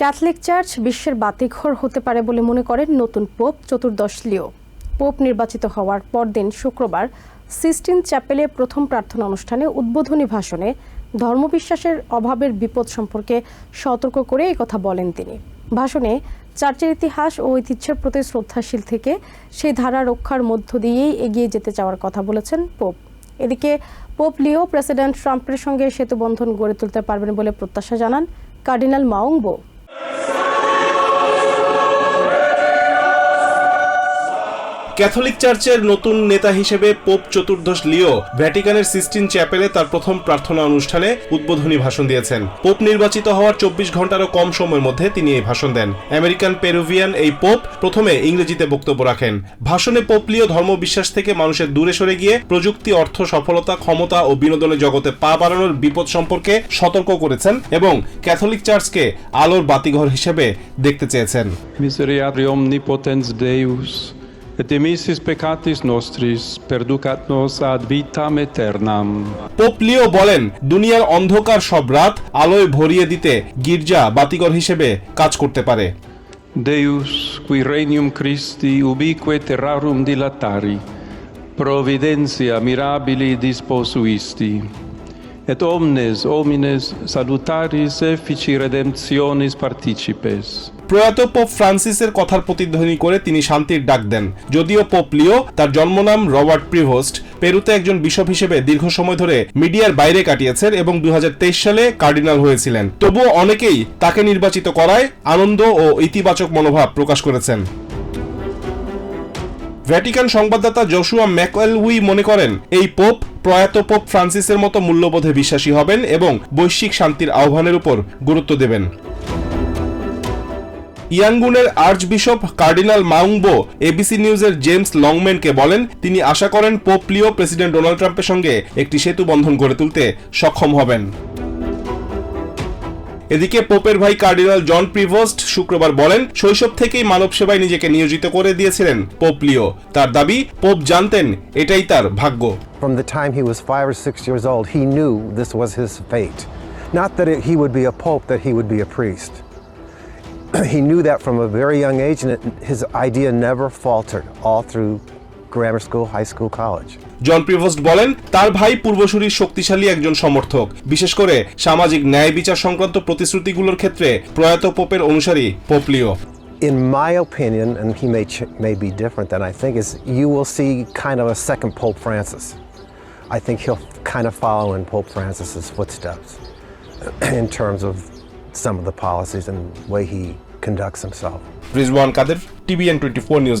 Catholic church বিশ্বের বাতিঘর হতে পারে বলে মনে করেন নতুন পোপ চতুর্দশ লিও। পোপ নির্বাচিত হওয়ার পরদিন শুক্রবার সিস্টিন চ্যাপেলে প্রথম প্রার্থনা অনুষ্ঠানে উদ্বোধনী ভাষণে ধর্মবিশ্বাসের অভাবের বিপদ সম্পর্কে সতর্ক করে কথা বলেন তিনি। ভাষণে চার্চের ইতিহাস ও ঐতিহ্যের প্রতি শ্রদ্ধাশীল থেকে সেই ধারা রক্ষার মধ্য দিয়েই এগিয়ে যেতে চাওয়ার কথা বলেছেন পোপ। এদিকে পোপ লিও প্রেসিডেন্ট ট্রাম্পের সঙ্গে সেতুবন্ধন গড়ে তুলতে পারবেন বলে প্রত্যাশা জানান কার্ডিনাল মাউংবো ক্যাথলিক চার্চের নতুন নেতা হিসেবে পোপ চতুর্দশ লিও ভ্যাটিকানের সিস্টিন চ্যাপেলে তার প্রথম প্রার্থনা অনুষ্ঠানে উদ্বোধনী ভাষণ দিয়েছেন। পোপ নির্বাচিত হওয়ার চব্বিশ ঘন্টারও কম সময়ের মধ্যে তিনি এই ভাষণ দেন। আমেরিকান পেরুভিয়ান এই পোপ প্রথমে ইংরেজিতে বক্তব্য রাখেন। ভাষণে পোপ লিও ধর্মবিশ্বাস থেকে মানুষের দূরে সরে গিয়ে প্রযুক্তি, অর্থ, সফলতা, ক্ষমতা ও বিনোদনের জগতে পা বাড়ানোর বিপদ সম্পর্কে সতর্ক করেছেন এবং ক্যাথলিক চার্চকে আলোর বাতিঘর হিসেবে দেখতে চেয়েছেন। Et emissis peccatis nostris, perducat nos ad vitam aeternam. Pope Leo বলেন দুনিয়ার অন্ধকার সব রাত আলোয় ভরিয়ে দিতে গির্জা বাতিঘর হিসেবে কাজ করতে পারে Deus, qui regnum Christi ubique terrarum dilatari, providentia mirabili disposuisti, et omnes, homines, salutaris, effici redemptionis participes. প্রয়াত পোপ ফ্রান্সিসের কথার প্রতিধ্বনি করে তিনি শান্তির ডাক দেন। যদিও পোপ লিও তার জন্মনাম রবার্ট প্রিভোস্ট, পেরুতে একজন বিশপ হিসেবে দীর্ঘ সময় ধরে মিডিয়ার বাইরে কাটিয়েছেন এবং দু হাজার তেইশ সালে কার্ডিনাল হয়েছিলেন। তবুও অনেকেই তাকে নির্বাচিত করায় আনন্দ ও ইতিবাচক মনোভাব প্রকাশ করেছেন। ভ্যাটিকান সংবাদদাতা জশুয়া ম্যাকওয়েলউই মনে করেন, এই পোপ প্রয়াত পোপ ফ্রান্সিসের মতো মূল্যবোধে বিশ্বাসী হবেন এবং বৈশ্বিক শান্তির আহ্বানের উপর গুরুত্ব দেবেন। ইয়াঙ্গুনের archbishop cardinal Maung Bo ABC নিউজের জেমস লংম্যানকে বলেন, তিনি আশা করেন পোপ লিও প্রেসিডেন্ট ডোনাল্ড ট্রাম্পের সঙ্গে একটি সেতু বন্ধন গড়ে তুলতে সক্ষম হবেন। এদিকে পোপের ভাই কার্ডিনাল জন প্রিভোস্ট শুক্রবার বলেন শৈশব থেকেই মানব সেবায় নিজেকে নিয়োজিত করে দিয়েছিলেন পোপ লিও তার দাবি পোপ জানতেন এটাই তার ভাগ্য From the time he was five or six years old, he knew this was his fate. Not that it, he would be a pope, that he would be a priest. he knew that from a very young age, and it, his idea never faltered all through grammar school, high school, college. John Prevost বলেন তার ভাই পূর্বসূরির শক্তিশালী একজন সমর্থক বিশেষ করে সামাজিক ন্যায় বিচার সংক্রান্ত প্রতিশ্রুতিগুলোর ক্ষেত্রে প্রয়াত পোপের অনুসারী pope Leo In my opinion, and he may, ch- may be different than I think, is you will see kind of a second Pope Francis. I think he'll kind of follow in Pope Francis's footsteps in terms of some of the policies and way he conducts himself. Rizwan Kader TVN twenty four news